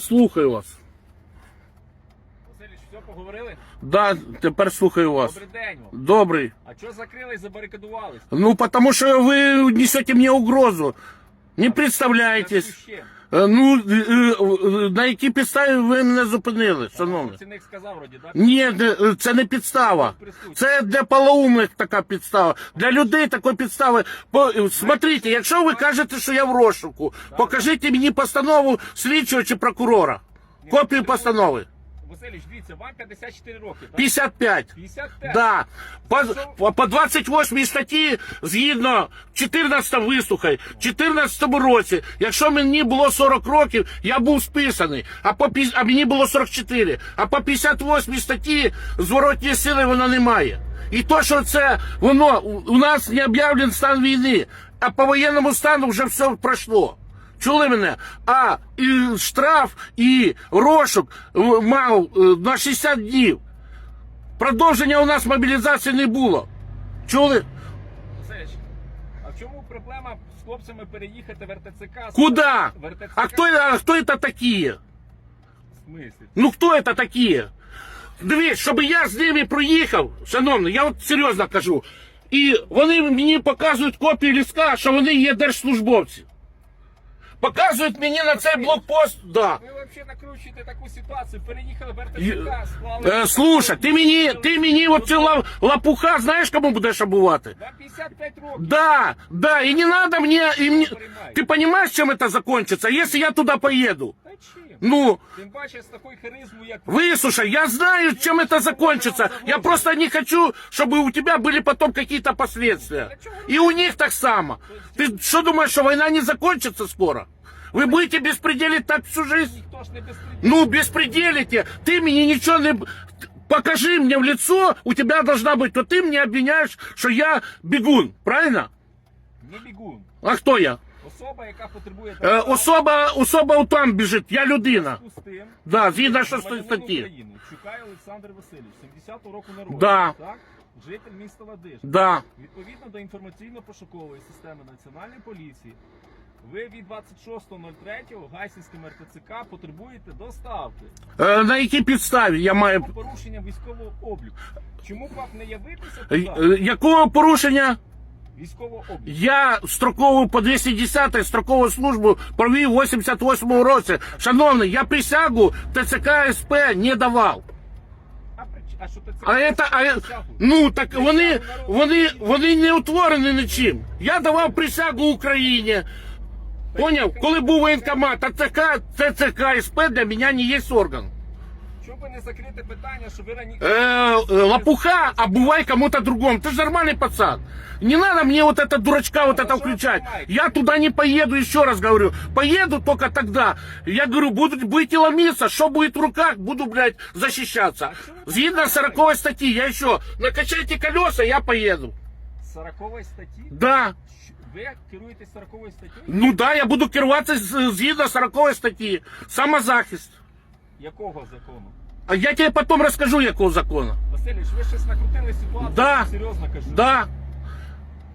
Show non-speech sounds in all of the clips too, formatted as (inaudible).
Слухаю вас. Васильович, все поговорили? Да, тепер слухаю вас. Добрий день вам. Добрий. А чого закрили і забарикадувались? Ну, потому что вы несете мне угрозу. Не представляєтесь. Зв'язку з чим? Е, Ну, е, е, на якій підставі ви мене зупинили, шановний? Працівник сказав вроді, так? Ні, це не підстава. Це для полоумних така підстава. Для людей такої підстави. Смотрите, якщо ви кажете, що я в розшуку, покажіть мені постанову слідчого чи прокурора. Копію постанови. Васильович, дивіться, вам 54 роки, так? 55. 55? Да. По, по, по 28 статті, згідно 14 вислухай, в 14 році, якщо мені було 40 років, я був списаний, а, по, пі- а мені було 44. А по 58 статті зворотньої сили воно немає. І то, що це воно у, у нас не об'явлений стан війни, а по воєнному стану вже все пройшло. Чули мене? А і штраф, і розшук е, мав е, на 60 днів. Продовження у нас мобілізації не було. Чули? Васильович, а в чому проблема з хлопцями переїхати в РТЦК? Куда? В РТЦК? А кто, а кто это такие? В смислі? Ну хто это такие? Дивись, щоб я з ними проїхав, шановний, я от серйозно кажу. І вони мені показують копію ліска, що вони є держслужбовці. Показують мені на цей блокпост. Да. Ви взагалі накручуєте таку ситуацію, переїхали в Й- РТЦК, склали... Е, слушай, ти мені, ти мені от цю ла- лапуха знаєш, кому будеш обувати? Вам 55 років. Да, да, и не надо мне, и мне... Ты понимаешь, чем это закончится, если я туда поеду? Та чим? Ну, Тим паче з такою харизмою, як ви. выслушай, я знаю, чем это закончится. Я просто не хочу, чтобы у тебя были потом какие-то последствия. И у них так само. Ты что думаешь, что война не закончится скоро? Вы будете беспределить так всю жизнь? Ніхто ж не безпреділ. Ну, беспределите. Ты мне ничего не... Покажи мне в лицо, у тебя должна быть, то ты мне обвиняешь, что я бегун, правильно? Не бігун. А кто я? Особа, яка потребує Е, особа, особа там біжить, я людина. з тим, Да, згідно громадянин шостої статті. України, Чукай Олександр Васильович, 70-го року народу, Да. так? Житель міста Ладиж. Да. Відповідно до інформаційно-пошукової системи Національної поліції, ви від 26.03 Гайсінським РТЦК потребуєте доставки Е, на якій підставі я маю. по порушенням військового обліку. Чому б вам не явитися Е, туди? е, Якого порушення? Військового обліку. Я строкову по 210 строкову службу провів в 88 році. Шановний, я присягу ТЦК СП не давав. А що ти це? А это, а, е- ну так вони, вони, вони не утворені нічим. Я давав присягу Україні. Поняв? Коли був воєнкомат, а ТЦК, ТЦК СП для мене не є орган. Чому би не закрити питання, що ви раніше... Э, э, лопуха, а бывай кому-то другому. Ты же нормальный пацан. Не надо мне вот это дурачка вот это включать. Я туда не поеду, еще раз говорю. Поеду только тогда. Я говорю, будут, будете ломиться, что будет в руках, буду, блядь, защищаться. Згідно 40 статьи, я еще, накачайте колеса, я поеду. 40 статті? Да. Щ- Ви керуєтесь 40 статтю? Ну да, я буду керуватися з- згідно 40 статті. Самозахист. Якого закону? А я тебе потом расскажу, якого закону. Васильович, ви щось накрутили ситуацію, Да. я серйозно кажу. Да.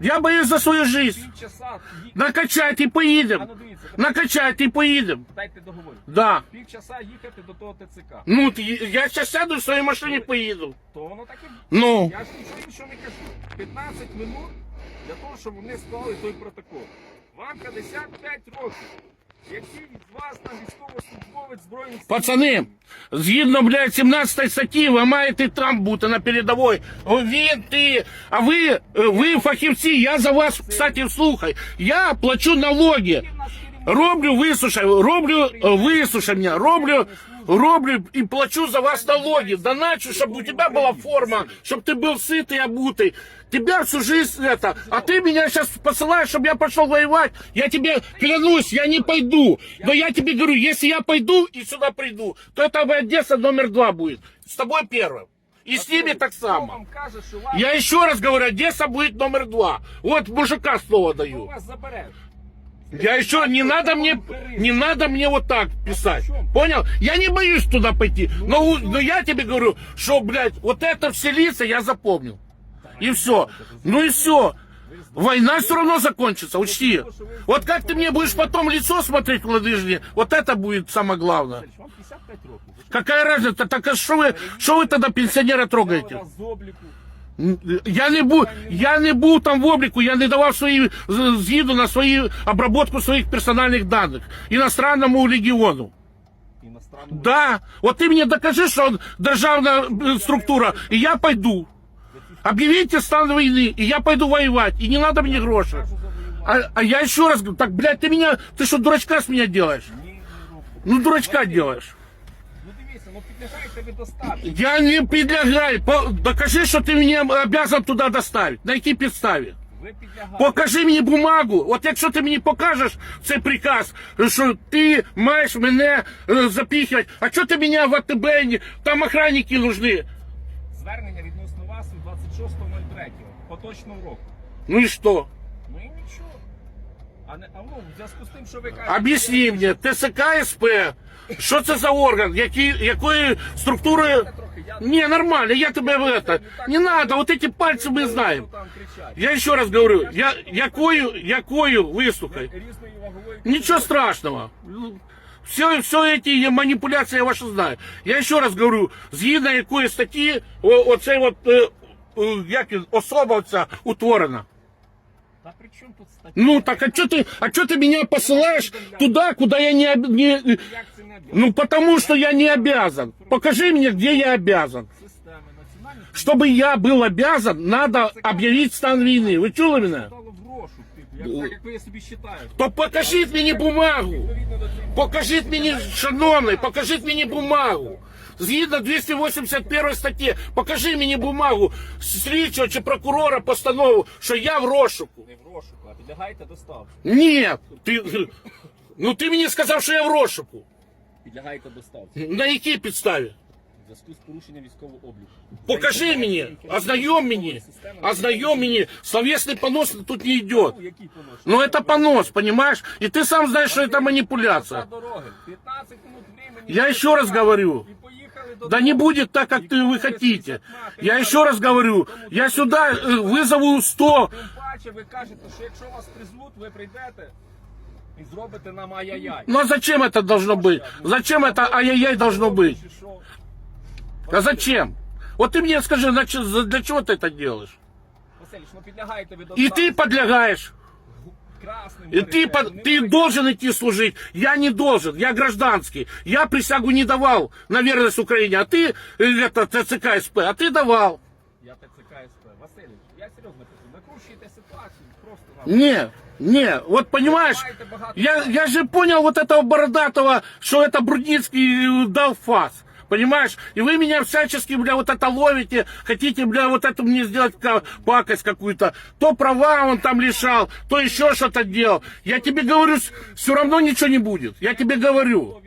Я боюсь за свою жизнь. Півчаса, Накачайте і а поїдемо. ну дивіться, Накачайте і поїдемо. дайте договорю. Да. Півчаса їхати до того ТЦК. Ну, я зараз сяду в своїй машині поїду. То воно так і... Ну. Я ж нічого іншого не кажу. 15 минут для того, щоб вони склали той протокол. Вам 55 років. Який з вас там військовослужбовець збройних сил? Пацани, згідно, блядь, 17 статті, ви маєте там бути на передовій. Він, ти, а ви, е, ви фахівці, я за вас, кстати, слухай. Я плачу налоги. Які в нас керівники? Роблю висушай, роблю е, висушення, роблю, роблю і плачу за вас налоги. Доначу, щоб у тебя була форма, щоб ти був ситий, обутий. Тебя всю жизнь это, а ты меня сейчас посылаешь, чтобы я пошел воевать. Я тебе клянусь, я не пойду. Но я тебе говорю, если я пойду и сюда приду, то это Одесса номер два будет. С тобой первым. И с ними так само. Я еще раз говорю, Одесса будет номер два. Вот мужика слово даю. Я еще не надо мне, не надо мне вот так писать. Понял? Я не боюсь туда пойти. Но, у- но я тебе говорю, что, блядь, вот это все лица я запомнил. И все. Ну и все. Война все равно закончится, учти. Вот как ты мне будешь потом лицо смотреть в ладыжне, вот это будет самое главное. Васильович, Вам 55 років. Ви ж Какая разница? Так а что вы, что вы тогда пенсионера взяли трогаете? вас з обліку. Я не був, я не був там в обліку, я не давав свої з- згіду на свої обработку своїх персональних даних іностранному легіону. Іностранному. Да, от ти мені докажи, що он державна е, структура, і я пойду. Объявите стан війни, і я пойду воювати, і не надо мені гроші. Кажу завоювати. А, а я еще раз говорю, так, блядь, ты меня, ты что, дурачка с меня делаешь? Ні, не роблю. Ну, дурачка Василь, делаешь. Ну дивіться, ну підлягаєте ви достатньо. Я не підлягай, по, докажи, що ти мене обязан туди доставити. На якій підставі? Ви підлягаєте. Покажи мені бумагу. От якщо ти мені покажеш цей приказ, що ти маєш мене е, запіхати, а що ти мене в АТБ, не- там охранники нужны. Звернення відносно вас від 26.03 поточного року. Ну і що? Ну і нічого. А не а ну, в зв'язку з тим, що ви кажете. Об'ясни мені, ТСК СП, що це за орган, які, якої структури... Я трохи, я Не, нормально, я тебе в это. Не надо, вот эти пальцы мы знаем. там кричать. Я еще раз говорю, я, якою, якою, вислухай. Різної вагової Ничего страшного. Все, все эти манипуляции я ваши знаю. Я еще раз говорю, згідно якої статті о, оцей от, е, е, як він, особа оця утворена. Та при чому тут стаття? Ну так а что ты, а что ты меня посылаешь туда, куда я не, об- не Як це не об'єкт? ну потому что я не обязан. Покажи мне, где я обязан. Системи національних Чтобы я был обязан, надо объявить стан війни. Ви чули мене? стало в розшук, типу, як, так, як ви собі вважаєте. То покажіть мені бумагу. Відповідно до цієї Покажіть мені, шановний, покажіть мені бумагу. Згідно 281 статті, покажи мені бумагу слідчого чи прокурора постанову, що я в розшуку. не в розшуку, а підлягаєте доставці. Ні, ти, ну ти мені сказав, що я в розшуку. Підлягаєте доставці. На якій підставі? В зв'язку з порушенням військового обліку. Покажи мені, ознайом мені, ознайом мені. Словесний понос тут не йде. Ну, який понос? Ну это понос, понимаешь? И ты сам знаешь, что это манипуляция. За дороги. 15 минут времени. Я еще раз говорю. І поїхали до Да не будет так, как ты, вы хотите. Я еще раз говорю, я сюда э, вызову 100. Тим паче ви кажете, що якщо вас призвуть, ви прийдете і зробите нам ай-яй-яй. Ну а зачем это должно быть? Зачем это ай-яй-яй должно быть? Чи що? А зачем? Вот ты мне скажи, на чё- за- для чего ты это делаешь? Василіч, ну підлягаєте ви до И ты подлягаешь. красним. И ты, горите, под- не ты ви- должен идти служить. Я не должен, я гражданский. Я присягу не давал на верность Украине, а ты, э, это ТЦК СП, а ты давал. Я ТЦК СП. Василіч, я серйозно кажу, накручуєте ситуацію просто нам. Не, не, вот понимаешь, я, я же понял вот этого бородатого, что это Брудницкий э, дал фас. Понимаешь? И вы меня всячески, бля, вот это ловите, хотите, бля, вот это мне сделать пакость какую-то. То права он там лишал, то еще что-то делал. Я тебе говорю, все равно ничего не будет. Я тебе говорю.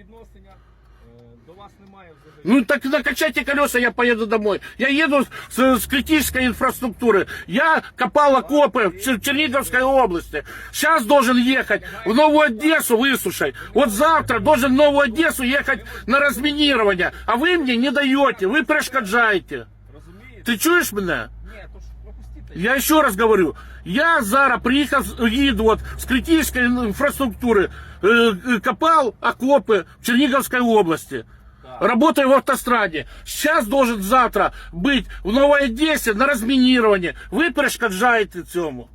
Ну так накачайте колеса, я поеду домой. Я еду с, с критической инфраструктуры. Я копал окопы в Чер- Черниговской области. Сейчас должен ехать в Новую Одессу высушать. Вот завтра должен в Новую Одессу ехать на разминирование. А вы мне не даете, вы перешкоджаете. Розумієте? Ты чуешь меня? Ні, то ж пропустіть. Я еще раз говорю, я зараз приехал, еду вот с критической инфраструктуры, э, э, копал окопы в Черниговской области. Работаю в автостраде. Сейчас должен завтра быть в Новой Одессе на разминировании. Ви перешкоджаєте цьому.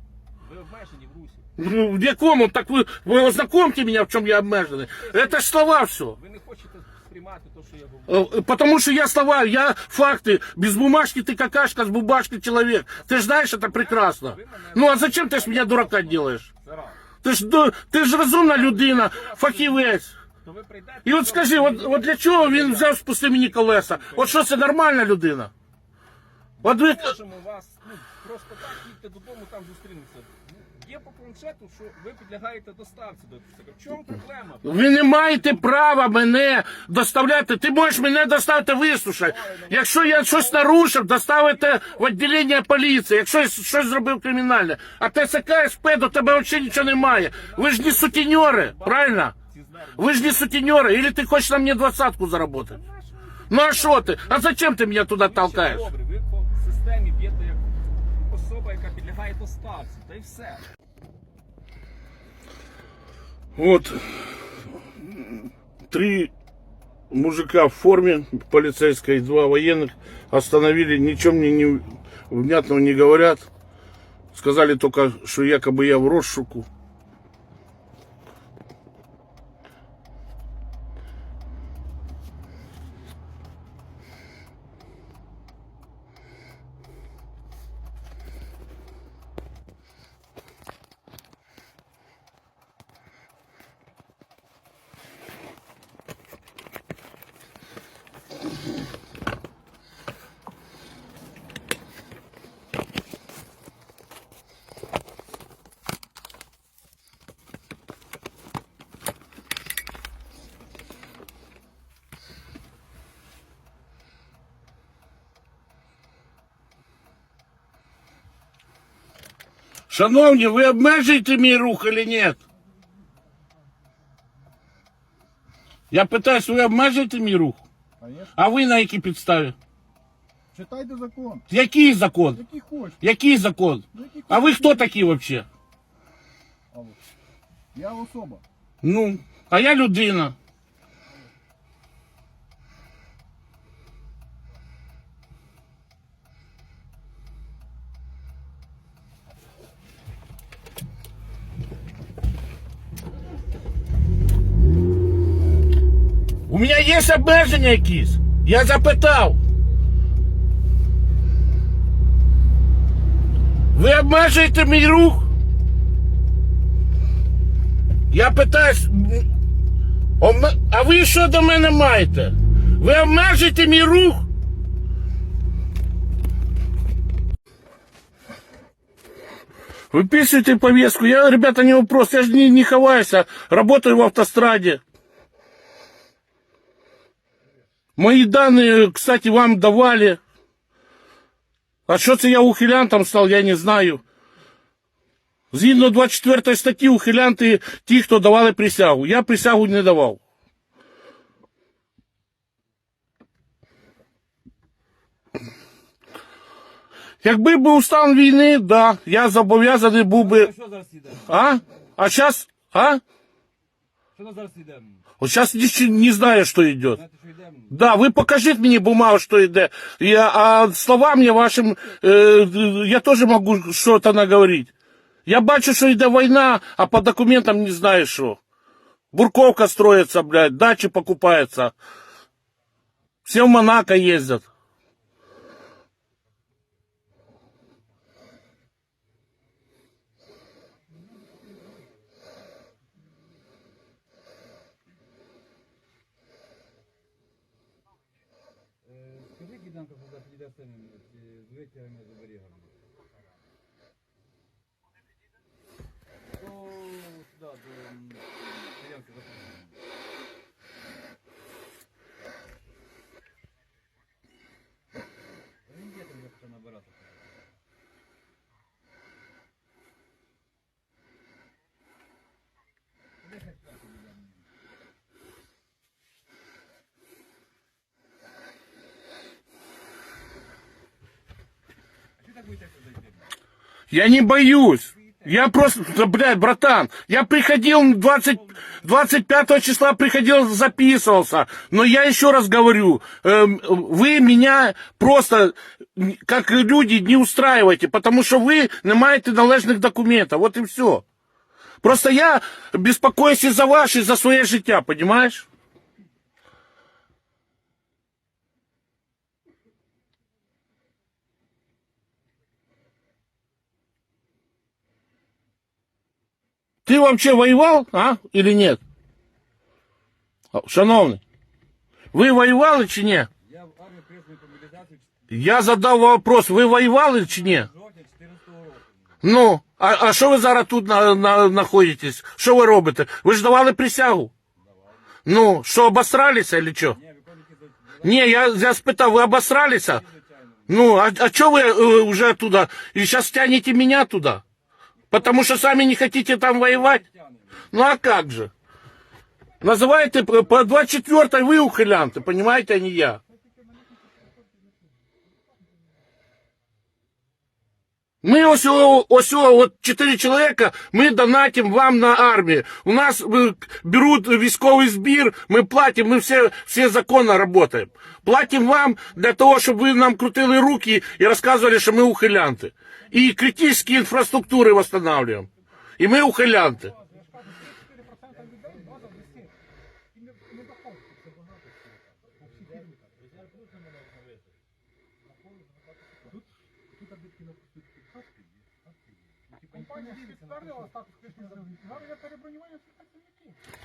Ви обмежені в Русі. Ну, в якому? Так ви, ви ознакомьте меня, в чем я обмежений. Это ж слова все. Ви не хочете сприймати те, що я говорю. Э, Потому что я слова, я факты. Без бумажки ты какашка, с бумажки человек. Ты же знаешь это прекрасно. Ну а зачем ты с меня дурака делаешь? Це раз. Ти ж, ду- ти ж розумна людина, фахівець. Прийдете. І от скажи, от, от для чого він взяв спусти мені колеса? От що це нормальна людина? От ви, можемо вас ну, просто так їдьте додому, там зустрінемося. Ну, Є по планшету, що ви підлягаєте доставці до ТЦК. В чому проблема? ви не маєте права мене доставляти. Ти можеш мене доставити вислушай. Якщо я щось нарушив, доставите в відділення поліції, якщо я щось зробив кримінальне. А ТСК СП до тебе взагалі нічого немає. Ви ж не сутіньори, правильно? Ці звернення. Вы же не сутенеры, или ты хочешь на мне двадцатку заработать? Ну а что ты? А зачем ты меня туда толкаешь? Добре, ви по системі б'єте як особа, яка підлягає хай то ставці, та й все. Вот три мужика в форме полицейской и два военных остановили, ничего мне не, внятного не говорят. Сказали только, что якобы я в розшуку. Шановні, ви обмежуєте мій рух чи ні? Я питаюсь, ви обмежуєте мій рух? Конечно. А ви на якій підставі? Читайте закон. Який закон? Який хочеш. Який закон? Ну, який А ви хочеш. хто такі взагалі? Алло. Я особа. Ну, а я людина. мене є обмеження якісь. Я запитав. Ви обмежуєте мій рух? Я питаюсь, м, обме- а ви що до мене маєте? Ви обмежуєте мій рух? Выписывайте повестку. Я, ребята, не вопрос. Я же не, не ховаюсь, а работаю в автостраде. Мои данные, кстати, вам давали. А що це я ухилянтом став, я не знаю. Згідно 24 статті ухилянти ті, хто давали присягу. Я присягу не давав. Якби був стан війни, да, я зобов'язаний був би. Що зараз йде? А? А зараз? А? Що нас зараз йде? Вот сейчас не, знаю, что идет. Знаєте, що йде? Да, вы покажите мне бумагу, что йде. Я, а словам я вашим, э, я тоже могу что-то наговорить. Я бачу, що йде війна, а по документам не знаю що. Бурковка строится, блядь, дачи покупаются. Все в Монако ездят. Я не боюсь. Я просто, блядь, братан, я приходил 20, 25 числа приходил, записывался. Но я еще раз говорю, эм, вы меня просто, как люди, не устраиваете, потому что вы не маете належных документов. Вот и все. Просто я беспокоюсь и за ваше, и за свое життя, понимаешь? Ты вообще воевал, а? Или нет? А, Шановний, ви воювали чи ні? Я в армії признаний по мобілізації Я задав вопрос, ви воювали чи ні? жовтня 14 року. Ну, а, а що ви зараз тут на, на, знаходитесь? Що ви робите? Ви ж давали присягу? Ну, що, обосралися чи що? Ні, виконуйте за Ні, я, я спитав, ви обосралися? звичайно. Ну, а, а что вы э, уже туда? И сейчас тянете меня туда? Потому что сами не хотите там воевать? Ну а как же? Называете по по 24 вы ухилянты, понимаете, а не я. Мы ось, ось о, вот четыре человека, мы донатим вам на армию. У нас э, берут військовый збір, мы платим, мы все, все законно работаем. Платим вам для того, чтобы вы нам крутили руки и рассказывали, что мы ухилянты. И критические инфраструктуры восстанавливаем. И мы ухилянты.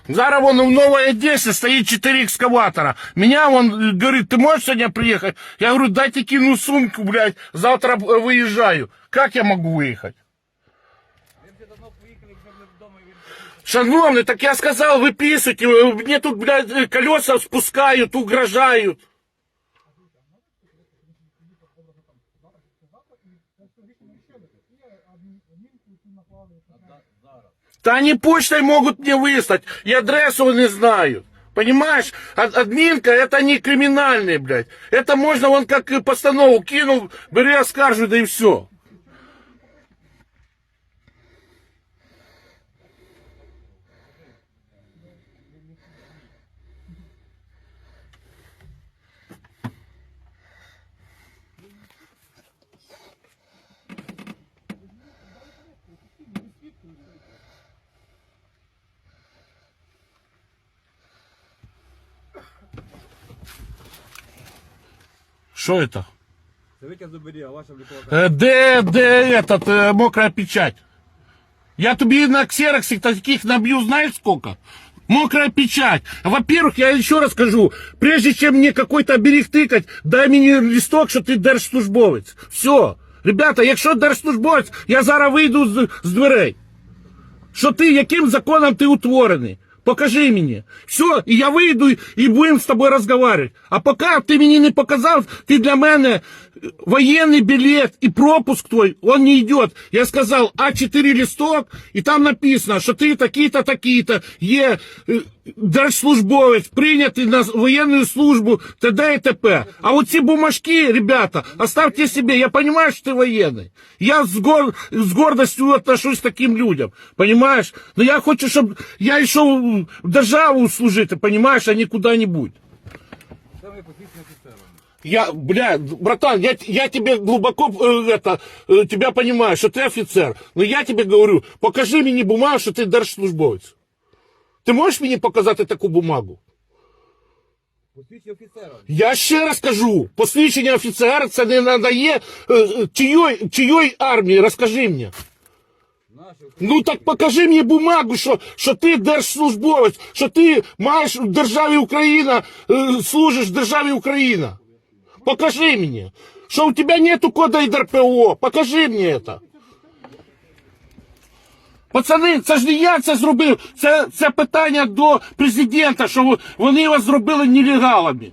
Зараз вон в Новой Одессе стоит 4 экскаватора. Меня он э, говорит, ты можешь сегодня приехать? Я говорю, дайте кину сумку, блядь, завтра э, выезжаю. Как я могу выехать? Шановный, так я сказал, выписывайте, мне тут, блядь, колеса спускают, угрожают. Да они почтой могут мне выслать, и адресу не знаю. Понимаешь, Ад- админка это не криминальный, блядь. Это можно вон как постанову кинул, бери оскаржи, да и все. Что это? Це витяг з оберіга, ваша облікова Э, Де, де этот, э, мокрая печать? Я тебе на ксероксе таких набью, знаешь сколько? Мокрая печать. Во-первых, я еще раз скажу, прежде чем мне какой-то оберег тыкать, дай мне листок, що ти держслужбовець. Все. Ребята, якщо держслужбовець, я зараз вийду з, з дверей. Що ти, яким законом ти утворений? Покажи мені. Все, і я вийду і будемо з тобою розмовляти. А поки ти мені не показав, ти для мене е, воєнний білет і пропуск твой, он не йде. Я сказав А4 листок, і там написано, що ти такий-то, такий-то, є е, держслужбовець, прийнятий на воєнну службу, т.д. і т.п. А вот ці бумажки, ребята, оставьте себе. Я понимаю, что ты военный. Я с, гор... с гордостью отношусь к таким людям. Понимаешь? Но я хочу, чтобы я йшов в державу служити, понимаешь, а не куда-нибудь. Я, бля, братан, я, я тебе глубоко э, это, э, тебя понимаю, что ты офицер. Но я тебе говорю, покажи мне бумагу, что ты держслужбовець. Ти можеш мені показати таку бумагу? Посвідчені офіцером. Я ще раз кажу, посвідчення офіцера це не надає е, е, чийої, чийої армії, розкажи мені. Наші Ну так покажи мені бумагу, що, що ти держслужбовець, що ти маєш в державі Україна, е, служиш в державі Україна. Покажи мені, що у тебе нету кода ІДРПО. Покажи мені це. Пацани, це ж не я це зробив. Це, це питання до президента, що ви- вони вас зробили нелегалами.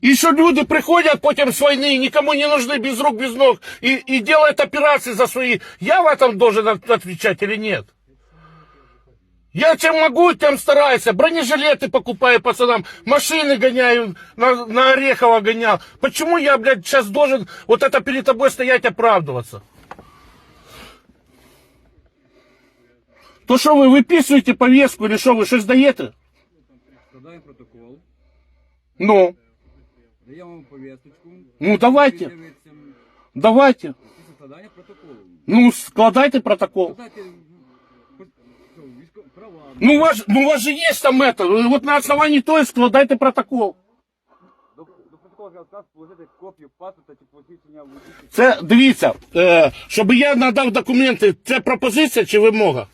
І що люди приходять потім з війни, нікому не нужны без рук, без ног, і, і делают операции за свои. Я в этом должен от- отвечать или нет? Я чем могу, тем стараюсь. Бронежилеты покупаю пацанам, машины гоняю, на, на Орехово гонял. Почему я, блядь, сейчас должен вот это перед тобой стоять оправдываться? То что вы выписываете повестку или что, вы что сдаете? складаємо протокол, Ну, даємо вам повісточку. ну давайте, Дивіться, давайте. після складання протоколу. Ну, складайте протокол. Складайте Ну, у вас, ну, у вас же есть там это. Вот на основании и складайте протокол. Це дивіться, е, щоб я надав документи, це пропозиція чи вимога?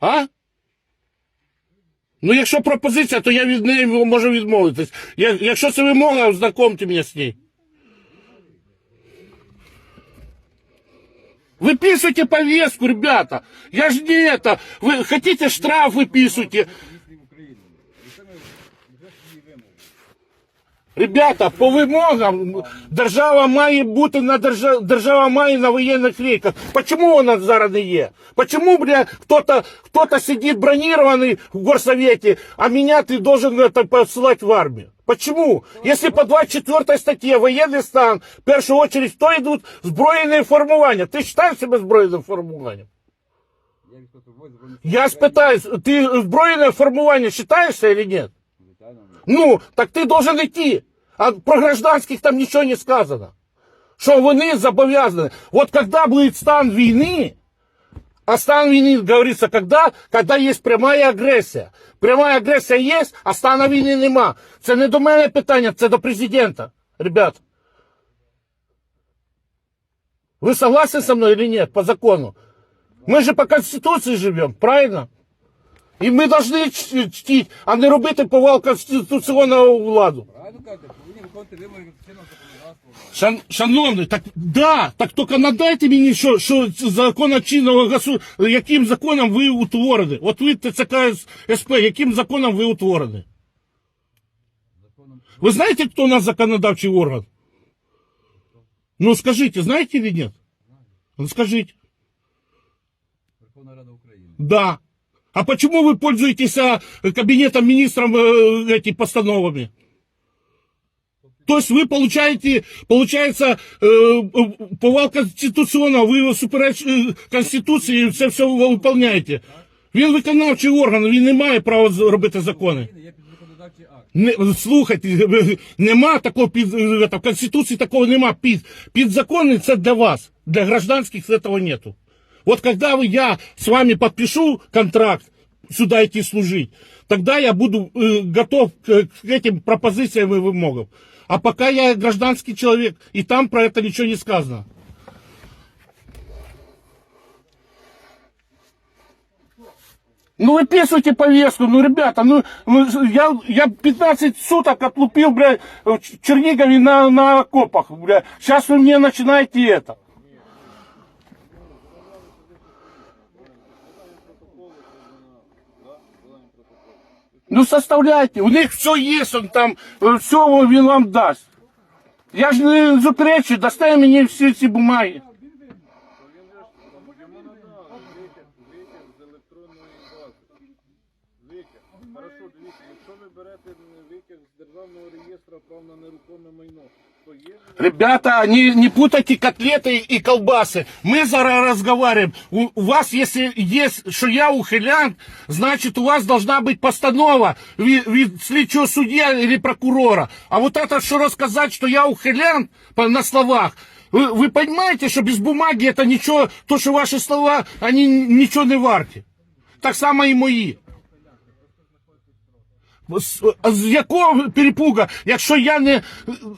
А? Ну, якщо пропозиція, то я від неї можу відмовитись. Я- Якщо це вимога, знакомте мене з нею. Выписывайте повестку, ребята. Я ж не это. Вы хотите штраф, выписывайте. Міністрів України. І саме вже свої вимоги. Ребята, по вимогам держава має бути на держава, держава має на воєнних рейках. Почему вона зараз не є? Почему, бля, кто-то кто сидит бронированный в горсовете, а меня ты должен это посылать в армию? Почему? Если по 24 статье военный стан, в первую очередь, то идут збройні формування. Ти вважаєш себе збройним формуванням? Я військовослужбовець збройних Я спитаюсь, ты збройне формування считаешься или нет? Звичайно, ні. Ну, так ти должен идти. А про гражданских там ничего не сказано. Що вони зобов'язані. Вот когда будет стан війни, а стан війни, говорится, когда, когда есть прямая агресія. Прямая агресія є, а стану війни нема. Це не до мене питання, це до президента. Ребят. Вы согласны со мной или нет, по закону? Мы же по Конституции живем, правильно? І ми повинні ч- чтити, а не робити повал конституційного владу. Правильно кажете, повинні виконувати вимоги чинного законодавства. Шан, шановний, так да, так тільки надайте мені, що, що закон чинного госу, яким законом ви утворені. От ви ТЦК СП, яким законом ви утворені? Законом Ви знаєте, хто у нас законодавчий орган? Ну скажите, знаете или нет? Ну скажите. Верховна Рада України. Да. А почему вы пользуетесь а, кабинетом министров э, эти постановами? То есть вы получаете, получается, э, э, повал конституционного, ви супереч э, Конституції це все выполняете. Він виконавчий орган, він не має права з- робити закони. України Є підзаконодавчий акт. Не, слухайте, ви- (laughs) нема такого під, е, в Конституції такого нема. Під, підзаконний це для вас, для гражданских этого нету. Вот когда вы, я с вами подпишу контракт сюда идти служить, тогда я буду э, готов к, к этим пропозициям и вымогам. А пока я гражданский человек, и там про это ничего не сказано. Ну выписывайте повестку, ну ребята, ну ну, я, я 15 суток отлупил, бля, в Чернигове на, на окопах, бля. Сейчас вы мне начинаете это. Ну составляйте, у них все есть, он там, все він вам дасть. Я ж не заперечу, дасте мені всі ці бумаги. Хорошо, дивіться, якщо ви берете витяг з державного реєстру прав на нерухоме майно, є Ребята, не, не путайте котлеты и колбасы. Мы зараз разговариваем. У, у вас, если есть, что я ухилянт, значит, у вас должна быть постанова вид, вид слідчого судья или прокурора. А вот это, что рассказать, что я ухилянт по- на словах, вы, вы понимаете, что без бумаги это ничего, то, что ваши слова, они ничего не варті. Так само і мої. З, з якого перепуга, якщо я не,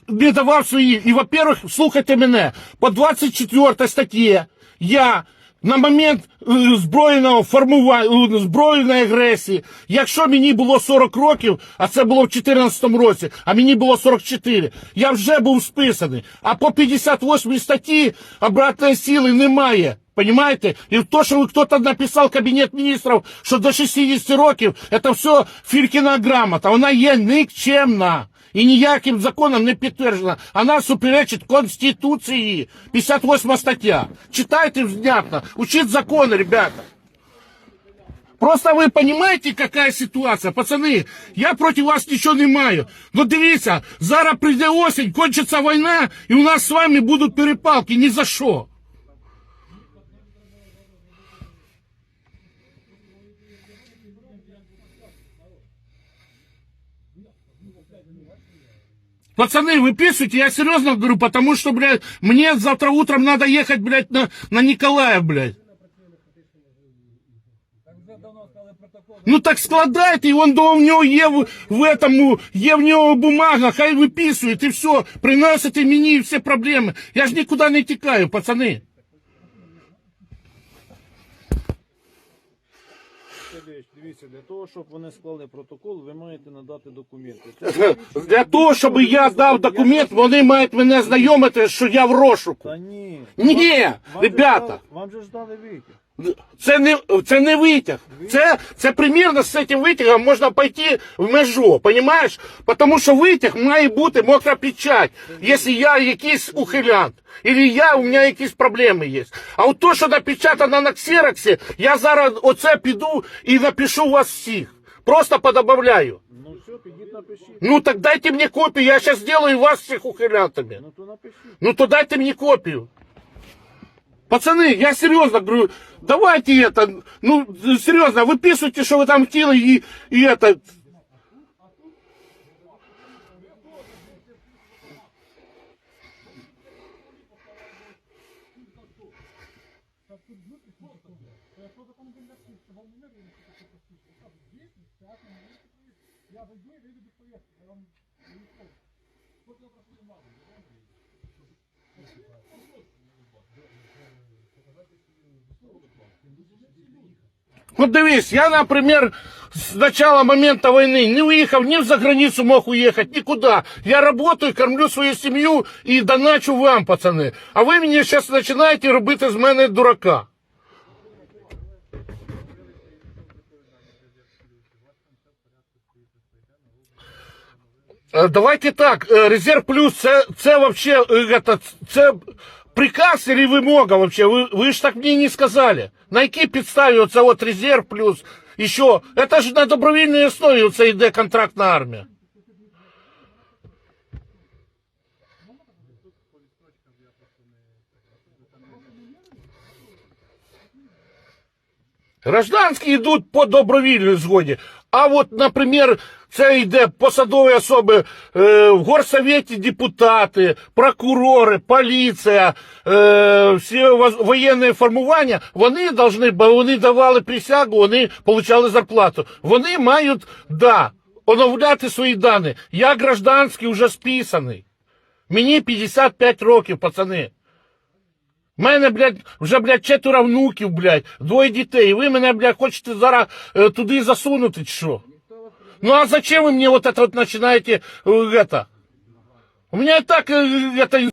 не давав свої. І, во-первых, слухайте мене, по 24 статті я на момент е, збройного формування, е, збройної агресії, якщо мені було 40 років, а це було в 2014 році, а мені було 44, я вже був списаний. А по 58 статті обратної сили немає. Понимаете? И то, что кто-то написал Кабинет министров, что до 60 років, это все Фіркіна грамота. Вона є нікчемна. І ніяким законом не підтверджена. Вона суперечить Конституції. 58 стаття. Читайте внятно. Учіть закони, ребята. Просто ви розумієте, яка ситуація, пацани, я проти вас нічого не маю. Ну дивіться, зараз прийде осінь, кончиться війна, і у нас з вами будуть перепалки ні за що. Пацаны, выписывайте, я серьезно говорю, потому что, блядь, мне завтра утром надо ехать, блядь, на, на Николаев, блядь. Так вже давно склали протокол. Ну так складайте, і он до в нього є в, в этому, є в нього бумага, хай виписує, і все, приносите мені всі проблеми. Я ж нікуди не тікаю, пацани. Дивіться, для того, щоб вони склали протокол, ви маєте надати документи. Для того, щоб я дав документ, вони мають мене знайомити, що я в розшуку. Та ні. Ні, Вам же ребята. дали- Вам же ж дали витяг. Це не, це не витяг. Це, це примірно з цим витягом можна пойти в межу, понимаєш? Тому що витяг має бути мокра печать, якщо я якийсь ухилянт, або я, у мене якісь проблеми є. А от то, що напечатано на ксероксі, я зараз оце піду і напишу вас всіх. Просто подобавляю. Ну все, підіть напишіть. Ну так дайте мне копию, я сейчас сделаю вас всех ухилянтами. Ну то напишіть. Ну то дайте мне копию. Пацаны, я серьезно говорю, давайте это, ну серьезно, выписывайте, что вы там хотели и, и это. Ну дивись, я, например, с начала момента войны не уехал, ни за границу мог уехать, никуда. Я работаю, кормлю свою семью и доначу вам, пацаны. А ви мені зараз починаєте робити з мене дурака. Е, Давайте так, е, резерв плюс, це, це вообще, е, это, це приказ или вимога вообще? Ви, ви ж так мені не сказали. На якій підставі оце от резерв плюс, і що? Це ж на добровільній основі оце йде контрактна армія. Гражданські йдуть по добровільній згоді. А от, наприклад, це йде посадові особи е, в горсовєті депутати, прокурори, поліція, е, всі воз- воєнні формування, вони должны, бо вони давали присягу, вони отримали зарплату. Вони мають, да, оновляти свої дані. Я гражданський вже списаний. Мені 55 років, пацани. У мене, блядь, вже, блядь, четверо внуків, блядь, двоє дітей. І ви мене, блядь, хочете зараз е, туди засунути, чи що? Ну а зачем вы мне вот это вот начинаете, э, это? У меня и так, э, это,